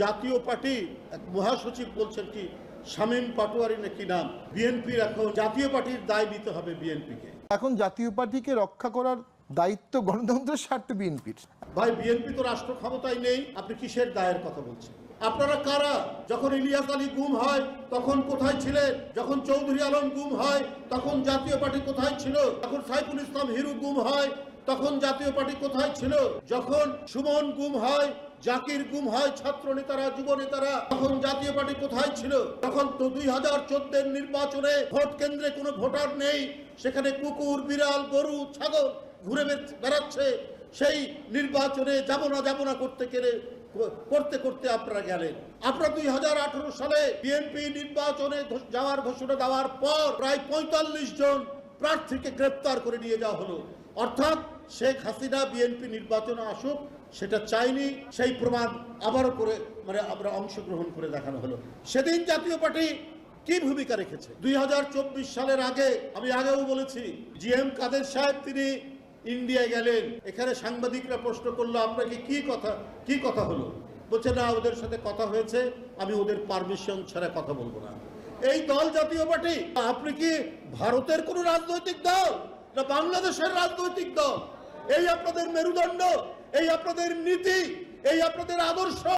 জাতীয় পার্টি এক মহাসচিব বলছেন কি শামীম পাটোয়ারি নাকি নাম। বিএনপির এখন জাতীয় পার্টির দায় নিতে হবে বিএনপিকে। এখন জাতীয় পার্টিকে রক্ষা করার দায়িত্ব গণতন্ত্রের স্বার্থে বিএনপির। ভাই বিএনপি তো রাষ্ট্র ক্ষমতায় নেই আপনি কিসের দায়ের কথা বলছেন? আপনারা কারা? যখন ইলিয়াস আলী গুম হয় তখন কোথায় ছিলেন? যখন চৌধুরী আলম গুম হয় তখন জাতীয় পার্টি কোথায় ছিল? যখন সাইফুল ইসলাম হিরু গুম হয় তখন জাতীয় পার্টি কোথায় ছিল? যখন সুমন গুম হয়, জাকির গুম হয় ছাত্র নেতারা যুব নেতারা তখন জাতীয় পার্টি কোথায় ছিল? তখন তো দুই হাজার চোদ্দের নির্বাচনে ভোট কেন্দ্রে কোনো ভোটার নেই। সেখানে কুকুর, বিড়াল, গরু, ছাগল ঘুরে বেড়াচ্ছে। সেই নির্বাচনে যাব না যাব না করতে গেলে, করতে করতে আপনারা গেলেন। আপনারা দুই হাজার আঠারো সালে বিএনপি নির্বাচনে যাওয়ার ঘোষণা দেওয়ার পর প্রায় পঁয়তাল্লিশ জন প্রার্থীকে গ্রেপ্তার করে নিয়ে যাওয়া হলো। অর্থাৎ শেখ হাসিনা বিএনপি নির্বাচনে আসুক, সেটা চাইনি, সেই প্রমাণ আবারও করে মানে আমরা অংশগ্রহণ করে দেখানো হলো। সেদিন জাতীয় পার্টি কি ভূমিকা রেখেছে? দুই হাজার চব্বিশ সালের আগে, আমি আগেও বলেছি, জি এম কাদের সাহেব তিনি ইন্ডিয়া গেলেন। এখানে সাংবাদিকরা প্রশ্ন করল আপনাকে কি কথা কি কথা হলো? বলছে, না, ওদের সাথে কথা হয়েছে, আমি ওদের পারমিশন ছাড়া কথা বলব না। এই দল জাতীয় পার্টি, আপনি কি ভারতের কোন রাজনৈতিক দল না বাংলাদেশের রাজনৈতিক দল? এই আপনাদের মেরুদণ্ড, এই আপনাদের নীতি, এই আপনাদের আদর্শ।